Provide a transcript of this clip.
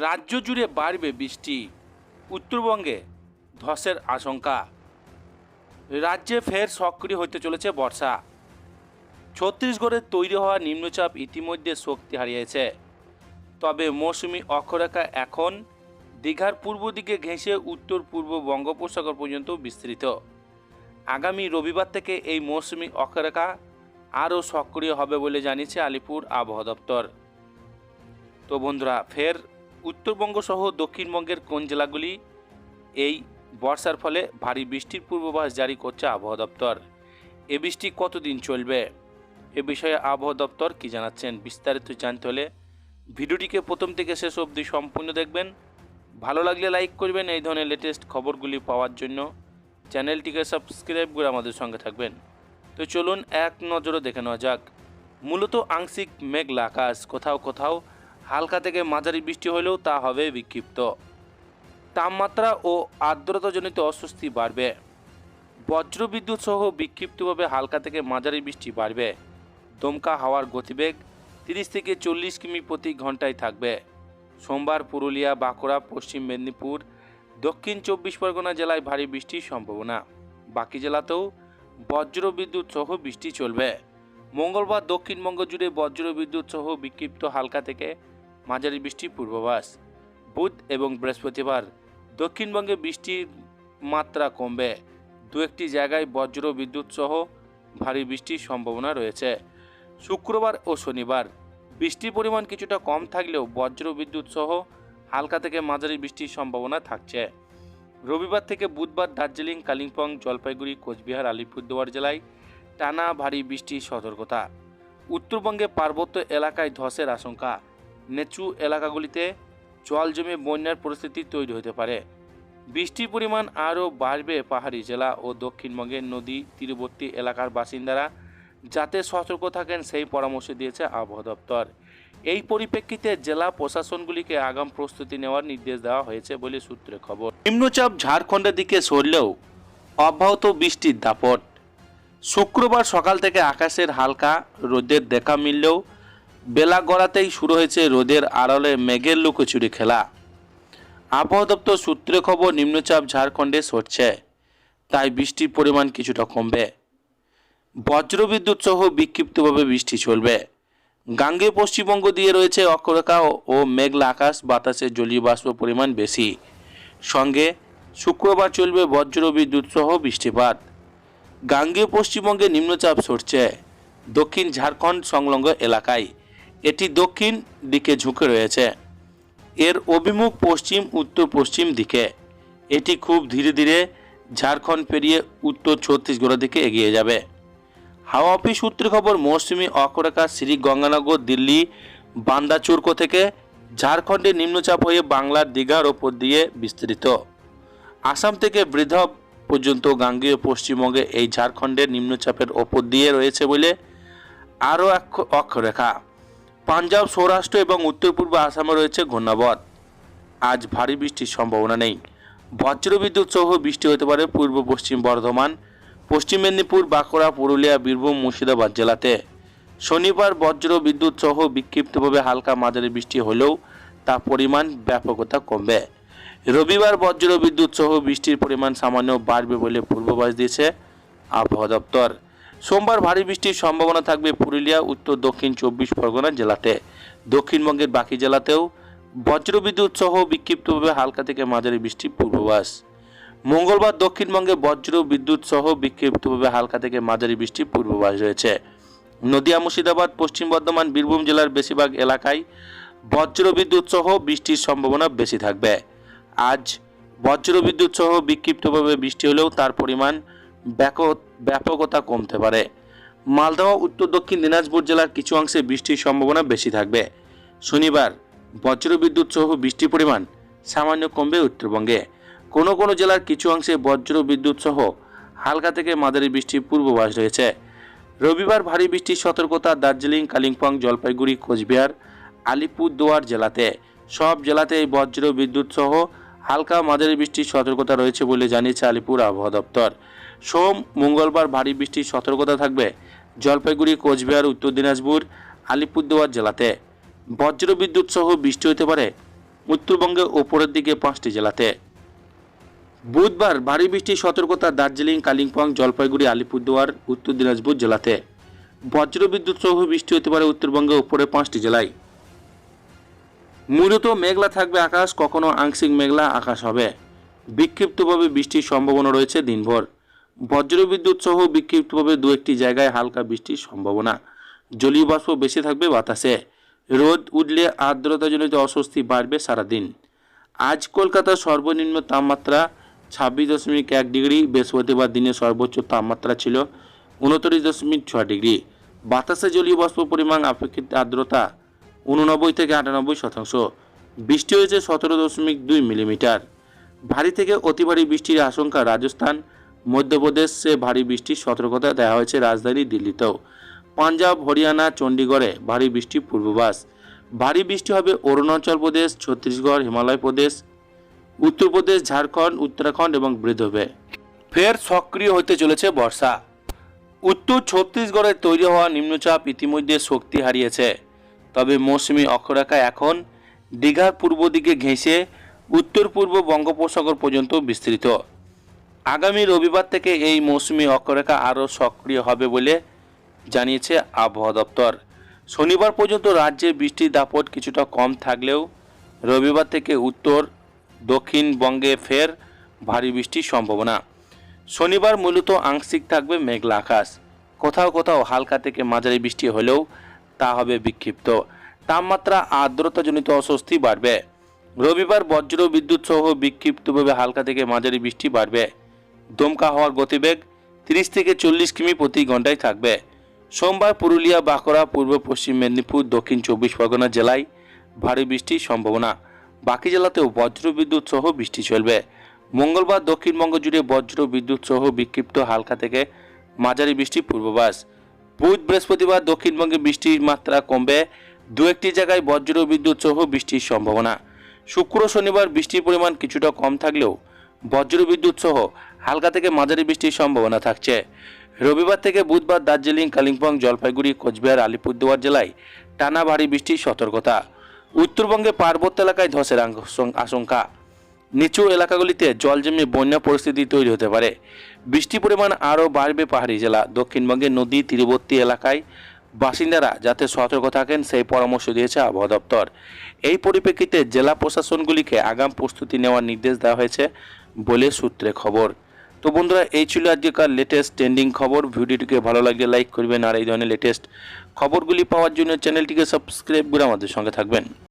রাজ্য জুড়ে বাড়বে বৃষ্টি। উত্তরবঙ্গে ধসের আশঙ্কা। রাজ্যে ফের সক্রিয় হতে চলেছে বর্ষা। ছত্তিশগড়ে তৈরি হওয়া নিম্নচাপ ইতিমধ্যে শক্তি হারিয়েছে। তবে মৌসুমি অক্ষরেখা এখন দীঘার পূর্ব দিকে ঘেঁষে উত্তর পূর্ব বঙ্গোপসাগর পর্যন্ত বিস্তৃত। আগামী রবিবার থেকে এই মৌসুমি অক্ষরেখা আরও সক্রিয় হবে বলে জানিয়েছে আলিপুর আবহাওয়া দপ্তর। তো বন্ধুরা, ফের উত্তরবঙ্গ সহ দক্ষিণবঙ্গের কোন জেলাগুলি এই বর্ষার ফলে ভারী বৃষ্টির পূর্বাভাস জারি করছে আবহাওয়া দপ্তর? এ বৃষ্টি কতদিন চলবে? এ বিষয়ে আবহাওয়া দপ্তর কি জানাচ্ছেন? বিস্তারিত জানতে হলে ভিডিওটিকে প্রথম থেকে শেষ অবধি সম্পূর্ণ দেখবেন। ভালো লাগলে লাইক করবেন, এই ধরনের লেটেস্ট খবরগুলি পাওয়ার জন্য চ্যানেলটিকে সাবস্ক্রাইব করে আমাদের সঙ্গে থাকবেন। তো চলুন এক নজরে দেখে নেওয়া যাক। মূলত আংশিক মেঘলা আকাশ, কোথাও কোথাও হালকা থেকে মাঝারি বৃষ্টি হলেও তা হবে বিক্ষিপ্ত। তাপমাত্রা ও আর্দ্রতাজনিত অস্বস্তি বাড়বে। বজ্রবিদ্যুৎ সহ বিক্ষিপ্তভাবে হালকা থেকে মাঝারি বৃষ্টি বাড়বে। দমকা হাওয়ার গতিবেগ তিরিশ থেকে চল্লিশ কিমি প্রতি ঘন্টায় থাকবে। সোমবার পুরুলিয়া, বাঁকুড়া, পশ্চিম মেদিনীপুর, দক্ষিণ চব্বিশ পরগনা জেলায় ভারী বৃষ্টির সম্ভাবনা। বাকি জেলাতেও বজ্রবিদ্যুৎ সহ বৃষ্টি চলবে। মঙ্গলবার দক্ষিণবঙ্গ জুড়ে বজ্রবিদ্যুৎ সহ বিক্ষিপ্ত হালকা থেকে মাঝারি বৃষ্টির পূর্বাভাস। বুধ এবং বৃহস্পতিবার দক্ষিণবঙ্গে বৃষ্টির মাত্রা কমবে। দু একটি জায়গায় বজ্র বিদ্যুৎ সহ ভারী বৃষ্টির সম্ভাবনা রয়েছে। শুক্রবার ও শনিবার বৃষ্টির পরিমাণ কিছুটা কম থাকলেও বজ্র বিদ্যুৎ সহ হালকা থেকে মাঝারি বৃষ্টির সম্ভাবনা থাকছে। রবিবার থেকে বুধবার দার্জিলিং, কালিম্পং, জলপাইগুড়ি, কোচবিহার, আলিপুরদুয়ার জেলায় টানা ভারী বৃষ্টির সতর্কতা। উত্তরবঙ্গে পার্বত্য এলাকায় ধসের আশঙ্কা। নিচু এলাকাগুলিতে জল জমে বন্যার পরিস্থিতি তৈরি হতে পারে। বৃষ্টির পরিমাণ আরও বাড়বে পাহাড়ি জেলা ও দক্ষিণবঙ্গের নদী, তীরবর্তী এলাকার বাসিন্দারা। যাতে সতর্ক থাকেন সেই পরামর্শ দিয়েছে আবহাওয়া দপ্তর। এই পরিপ্রেক্ষিতে জেলা প্রশাসনগুলিকে আগাম প্রস্তুতি নেওয়ার নির্দেশ দেওয়া হয়েছে বলে সূত্রে খবর। নিম্নচাপ ঝাড়খণ্ডের দিকে সরলেও অব্যাহত বৃষ্টির দাপট। শুক্রবার সকাল থেকে আকাশের হালকা রোদের দেখা মিললেও বেলা গড়াতেই শুরু হয়েছে রোদের আড়লে মেঘের লুকোচুরি খেলা। আবহাওয়া দপ্তর সূত্রে খবর, নিম্নচাপ ঝাড়খণ্ডে সরছে। তাই বৃষ্টির পরিমাণ কিছুটা কমবে। বজ্রবিদ্যুৎ সহ বিক্ষিপ্তভাবে বৃষ্টি চলবে। গাঙ্গে পশ্চিমবঙ্গ দিয়ে রয়েছে অক্ষরেখা ও- মেঘলা আকাশ, বাতাসে জলীয় বাষ্প পরিমাণ বেশি। সঙ্গে শুক্রবার চলবে বজ্রবিদ্যুৎ সহ বৃষ্টিপাত। গাঙ্গে পশ্চিমবঙ্গে নিম্নচাপ সরছে। দক্ষিণ ঝাড়খণ্ড সংলগ্ন এলাকায় এটি দক্ষিণ দিকে ঝুঁকে রয়েছে। এর অভিমুখ পশ্চিম, উত্তর পশ্চিম দিকে। এটি খুব ধীরে ধীরে ঝাড়খণ্ড পেরিয়ে উত্তর ছত্তিশগড়ের দিকে এগিয়ে যাবে। হাওয়া অফিস সূত্রে খবর, মৌসুমি অক্ষরেখা শ্রী গঙ্গানগর, দিল্লি, বান্দাচুরকো থেকে ঝাড়খণ্ডে নিম্নচাপ হয়ে বাংলার দীঘার ওপর দিয়ে বিস্তৃত। আসাম থেকে বৃদ্ধ পর্যন্ত গাঙ্গেয় পশ্চিমবঙ্গে এই ঝাড়খণ্ডের নিম্নচাপের ওপর দিয়ে রয়েছে বলে আরও এক অক্ষরেখা। পাঞ্জাব, সৌরাষ্ট্র এবং উত্তর পূর্ব আসামে রয়েছে ঘূর্ণাবধ আজ ভারী বৃষ্টির সম্ভাবনা নেই। বজ্রবিদ্যুৎ সহ বৃষ্টি হতে পারে পূর্ব পশ্চিম বর্ধমান, পশ্চিম মেদিনীপুর, বাঁকুড়া, পুরুলিয়া, বীরভূম, মুর্শিদাবাদ জেলাতে। শনিবার বজ্র বিদ্যুৎ সহ বিক্ষিপ্তভাবে হালকা মাঝারি বৃষ্টি হলেও তা পরিমাণ ব্যাপকতা কমবে। রবিবার বজ্র বিদ্যুৎ সহ বৃষ্টির পরিমাণ সামান্য বাড়বে বলে পূর্বাভাস দিয়েছে আবহাওয়া দপ্তর। সোমবার ভারী বৃষ্টির সম্ভাবনা থাকবে পুরুলিয়া, উত্তর, দক্ষিণ চব্বিশ পরগনা জেলাতে। দক্ষিণবঙ্গের বাকি জেলাতেও বজ্রবিদ্যুৎ সহ বিক্ষিপ্তভাবে হালকা থেকে মাঝারি বৃষ্টির পূর্বাভাস। মঙ্গলবার দক্ষিণবঙ্গে বজ্র বিদ্যুৎ সহ বিক্ষিপ্তভাবে হালকা থেকে মাঝারি বৃষ্টির পূর্বাভাস রয়েছে। নদিয়া, মুর্শিদাবাদ, পশ্চিম বর্ধমান, বীরভূম জেলার বেশিরভাগ এলাকায় বজ্র বিদ্যুৎ সহ বৃষ্টির সম্ভাবনা বেশি থাকবে। আজ বজ্র বিদ্যুৎ সহ বিক্ষিপ্তভাবে বৃষ্টি হলেও তার পরিমাণ ব্যাপকতা কমতে পারে। মালদহ, উত্তর দক্ষিণ দিনাজপুর জেলার কিছু অংশে বৃষ্টির সম্ভাবনা বেশি থাকবে। শনিবার বজ্রবিদ্যুৎ সহ বৃষ্টির পরিমাণ সামান্য কমবে উত্তরবঙ্গে। কোনো কোনো জেলার কিছু অংশে বজ্র বিদ্যুৎ সহ হালকা থেকে মাঝারি বৃষ্টির পূর্বাভাস রয়েছে। রবিবার ভারী বৃষ্টির সতর্কতা দার্জিলিং, কালিম্পং, জলপাইগুড়ি, কোচবিহার, আলিপুরদুয়ার জেলাতে। সব জেলাতে এই বজ্র বিদ্যুৎ সহ হালকা মাঝারি বৃষ্টির সতর্কতা রয়েছে বলে জানিয়েছে আলিপুর আবহাওয়া দপ্তর। সোম, মঙ্গলবার ভারী বৃষ্টির সতর্কতা থাকবে। জলপাইগুড়ি, কোচবিহার, উত্তর দিনাজপুর, আলিপুরদুয়ার জেলাতে। বজ্র বিদ্যুৎ সহ বৃষ্টি হতে পারে উত্তরবঙ্গে ওপরের দিকে পাঁচটি জেলাতে। বুধবার ভারী বৃষ্টির সতর্কতা দার্জিলিং, কালিম্পং, জলপাইগুড়ি, আলিপুরদুয়ার, উত্তর দিনাজপুর জেলাতে। বজ্রবিদ্যুৎ সহ বৃষ্টি হতে পারে উত্তরবঙ্গে উপরে পাঁচটি জেলায়। মূলত মেঘলা থাকবে আকাশ, কখনো আংশিক মেঘলা আকাশ হবে। বিক্ষিপ্তভাবে বৃষ্টির সম্ভাবনা রয়েছে দিনভর। বজ্রবিদ্যুৎ সহ বিক্ষিপ্তভাবে দু একটি জায়গায় হালকা বৃষ্টির সম্ভাবনা। জলীয় বাষ্প বেশি থাকবে বাতাসে। রোদ উঠলে আর্দ্রতাজনিত অস্বস্তি বাড়বে সারাদিন। আজ কলকাতার সর্বনিম্ন তাপমাত্রা ছাব্বিশ দশমিক এক ডিগ্রি, বৃহস্পতিবার দিনে সর্বোচ্চ তাপমাত্রা ছিল উনত্রিশ দশমিক ছয় ডিগ্রি। বাতাসে জলীয় বাষ্প পরিমাণ আপেক্ষিক আর্দ্রতা উননব্বই থেকে আটানব্বই শতাংশ। বৃষ্টি হয়েছে সতেরো দশমিক দুই মিলিমিটার। ভারী থেকে অতি ভারী বৃষ্টির আশঙ্কা রাজস্থান। মধ্যপ্রদেশে ভারী বৃষ্টির সতর্কতা দেওয়া হয়েছে রাজধানী দিল্লিতেও। পাঞ্জাব, হরিয়ানা, চণ্ডীগড়ে ভারী বৃষ্টির পূর্বাভাস। ভারী বৃষ্টি হবে অরুণাচল প্রদেশ, ছত্তিশগড়, হিমালয় প্রদেশ উত্তরপ্রদেশ ঝাড়খণ্ড, উত্তরাখণ্ড এবং বৃদ্ধবে। ফের সক্রিয় হতে চলেছে বর্ষা। উত্তর ছত্তিশগড়ে তৈরি হওয়া নিম্নচাপ ইতিমধ্যে শক্তি হারিয়েছে। তবে মৌসুমি অক্ষরেখা এখন দীঘার পূর্ব দিকে ঘেঁষে উত্তর পূর্ব বঙ্গোপসাগর পর্যন্ত বিস্তৃত। আগামী রবিবার থেকে এই মৌসুমি অক্ষরেখা আরও সক্রিয় হবে বলে জানিয়েছে আবহাওয়া দপ্তর। শনিবার পর্যন্ত রাজ্যে বৃষ্টির দাপট কিছুটা কম থাকলেও রবিবার থেকে উত্তর দক্ষিণবঙ্গে ফের ভারী বৃষ্টির সম্ভাবনা। শনিবার মূলত আংশিক থাকবে মেঘলা আকাশ। কোথাও কোথাও হালকা থেকে মাঝারি বৃষ্টি হলেও তা হবে বিক্ষিপ্ত। তাপমাত্রা আর্দ্রতাজনিত অস্বস্তি বাড়বে। রবিবার বজ্র বিদ্যুৎ সহ বিক্ষিপ্তভাবে হালকা থেকে মাঝারি বৃষ্টি বাড়বে। দমকা হওয়ার গতিবেগ তিরিশ থেকে চল্লিশ কিমি প্রতি ঘন্টায় থাকবে। সোমবার পুরুলিয়া, বাঁকুড়া, পূর্ব পশ্চিম মেদিনীপুর, দক্ষিণ চব্বিশ পরগনা জেলায় ভারী বৃষ্টির সম্ভাবনা। বাকি জেলাতেও বজ্র বিদ্যুৎ সহ বৃষ্টি চলবে। মঙ্গলবার দক্ষিণবঙ্গ জুড়ে বজ্র বিদ্যুৎ সহ বিক্ষিপ্ত হালকা থেকে মাঝারি বৃষ্টির পূর্বাভাস। বুধ বৃহস্পতিবার দক্ষিণবঙ্গে বৃষ্টির মাত্রা কমবে। দু একটি জায়গায় বজ্র বিদ্যুৎ সহ বৃষ্টির সম্ভাবনা। শুক্র, শনিবার বৃষ্টির পরিমাণ কিছুটা কম থাকলেও বজ্র বিদ্যুৎ সহ হালকা থেকে মাঝারি বৃষ্টির সম্ভাবনা থাকছে। রবিবার থেকে বুধবার দার্জিলিং, কালিম্পং, জলপাইগুড়ি, কোচবিহার, আলিপুরদুয়ার জেলায় টানা ভারী বৃষ্টির সতর্কতা। উত্তরবঙ্গে পার্বত্য এলাকায় ধসের আশঙ্কা। নিচু এলাকাগুলিতে জল জমে বন্যা পরিস্থিতি তৈরি হতে পারে। বৃষ্টির পরিমাণ আরও বাড়বে পাহাড়ি জেলা। দক্ষিণবঙ্গের নদী তীরবর্তী এলাকায় বাসিন্দারা যাতে সতর্ক থাকেন, সেই পরামর্শ দিয়েছে আবহাওয়া দপ্তর। এই পরিপ্রেক্ষিতে জেলা প্রশাসনগুলিকে আগাম প্রস্তুতি নেওয়ার নির্দেশ দেওয়া হয়েছে। বলে সূত্রে খবর। তো বন্ধুরা, এই ছিল আজকেকার লেটেস্ট ট্রেন্ডিং খবর। ভিডিওটিকে ভালো লাগলে লাইক করবেন। আর এই ধরনের লেটেস্ট খবরগুলি পাওয়ার জন্য চ্যানেলটিকে সাবস্ক্রাইব করে আমাদের সঙ্গে থাকবেন।